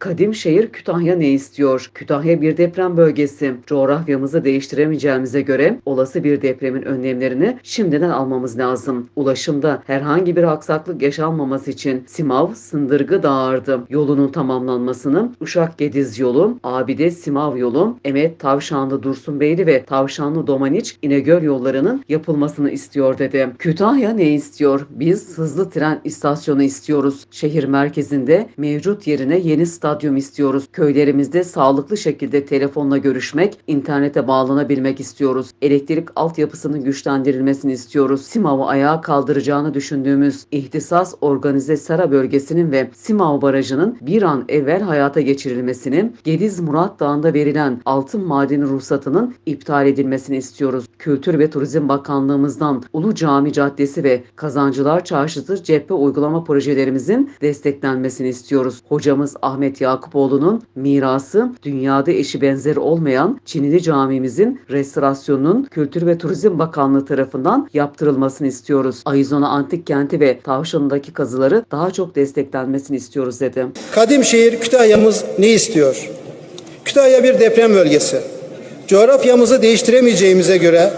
Kadim şehir Kütahya ne istiyor? Kütahya bir deprem bölgesi. Coğrafyamızı değiştiremeyeceğimize göre olası bir depremin önlemlerini şimdiden almamız lazım. Ulaşımda herhangi bir aksaklık yaşanmaması için Simav Sındırgı Dağardı yolunun tamamlanmasını Uşak Gediz yolu, Abide Simav yolu, Emet Tavşanlı Dursunbeyli ve Tavşanlı Domaniç İnegöl yollarının yapılmasını istiyor dedi. Kütahya ne istiyor? Biz hızlı tren istasyonu istiyoruz. Şehir merkezinde mevcut yerine yeni stadyum istiyoruz. Köylerimizde sağlıklı şekilde telefonla görüşmek, internete bağlanabilmek istiyoruz. Elektrik altyapısının güçlendirilmesini istiyoruz. Simav'ı ayağa kaldıracağını düşündüğümüz ihtisas organize Sera bölgesinin ve Simav Barajı'nın bir an evvel hayata geçirilmesini, Gediz Murat Dağı'nda verilen altın madeni ruhsatının iptal edilmesini istiyoruz. Kültür ve Turizm Bakanlığımızdan Ulu Cami Caddesi ve Kazancılar Çarşısı cephe uygulama projelerimizin desteklenmesini istiyoruz. Hocamız Ahmet Yakupoğlu'nun mirası dünyada eşi benzeri olmayan Çinili camimizin restorasyonunun Kültür ve Turizm Bakanlığı tarafından yaptırılmasını istiyoruz. Arizona Antik Kenti ve Tavşan'daki kazıları daha çok desteklenmesini istiyoruz dedi. Kadim şehir Kütahya'mız ne istiyor? Kütahya bir deprem bölgesi. Coğrafyamızı değiştiremeyeceğimize göre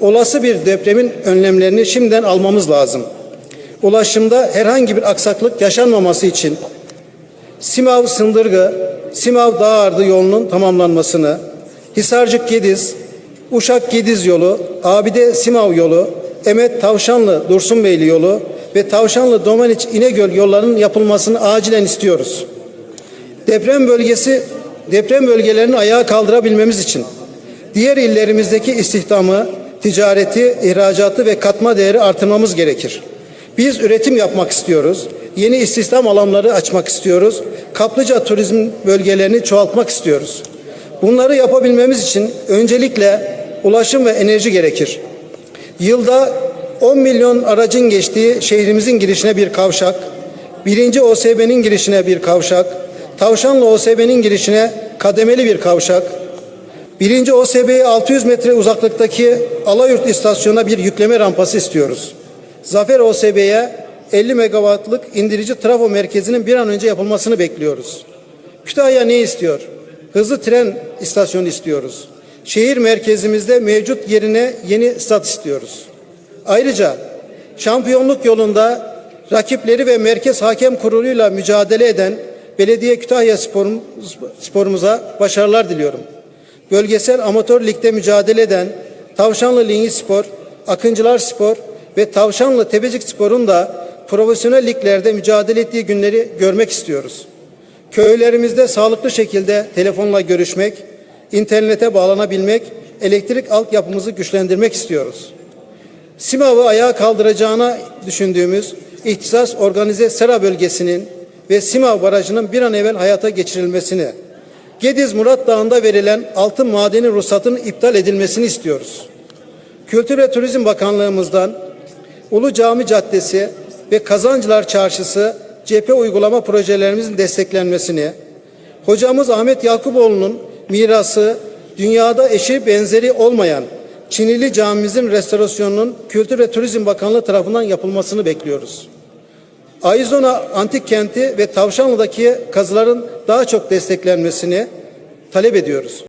olası bir depremin önlemlerini şimdiden almamız lazım. Ulaşımda herhangi bir aksaklık yaşanmaması için Simav Sındırgı, Simav Dağardı yolunun tamamlanmasını, Hisarcık Gediz, Uşak Gediz yolu, Abide Simav yolu, Emet Tavşanlı Dursunbeyli yolu ve Tavşanlı Domaniç İnegöl yollarının yapılmasını acilen istiyoruz. Deprem bölgesi deprem bölgelerini ayağa kaldırabilmemiz için diğer illerimizdeki istihdamı, ticareti, ihracatı ve katma değeri artırmamız gerekir. Biz üretim yapmak istiyoruz. Yeni istihdam alanları açmak istiyoruz. Kaplıca turizm bölgelerini çoğaltmak istiyoruz. Bunları yapabilmemiz için öncelikle ulaşım ve enerji gerekir. Yılda 10 milyon aracın geçtiği şehrimizin girişine bir kavşak, birinci OSB'nin girişine bir kavşak, Tavşanlı OSB'nin girişine kademeli bir kavşak, birinci OSB'ye 600 metre uzaklıktaki Alayurt istasyonuna bir yükleme rampası istiyoruz. Zafer OSB'ye 50 megawattlık indirici trafo merkezinin bir an önce yapılmasını bekliyoruz. Kütahya ne istiyor? Hızlı tren istasyonu istiyoruz. Şehir merkezimizde mevcut yerine yeni stat istiyoruz. Ayrıca şampiyonluk yolunda rakipleri ve merkez hakem kuruluyla mücadele eden Belediye Kütahya Sporum, sporumuza başarılar diliyorum. Bölgesel amatör ligde mücadele eden Tavşanlı Lingi Spor, Akıncılar Spor ve Tavşanlı Tepecik Spor'un da profesyonel liglerde mücadele ettiği günleri görmek istiyoruz. Köylerimizde sağlıklı şekilde telefonla görüşmek, internete bağlanabilmek, elektrik altyapımızı güçlendirmek istiyoruz. Simav'ı ayağa kaldıracağına düşündüğümüz ihtisas organize Sera bölgesinin ve Simav Barajı'nın bir an evvel hayata geçirilmesini, Gediz Murat Dağı'nda verilen altın madeni ruhsatının iptal edilmesini istiyoruz. Kültür ve Turizm Bakanlığımızdan Ulu Cami Caddesi ve Kazancılar Çarşısı cephe uygulama projelerimizin desteklenmesini, hocamız Ahmet Yakuboğlu'nun mirası dünyada eşi benzeri olmayan Çinili camimizin restorasyonunun Kültür ve Turizm Bakanlığı tarafından yapılmasını bekliyoruz. Arizona Antik Kenti ve Tavşanlı'daki kazıların daha çok desteklenmesini talep ediyoruz.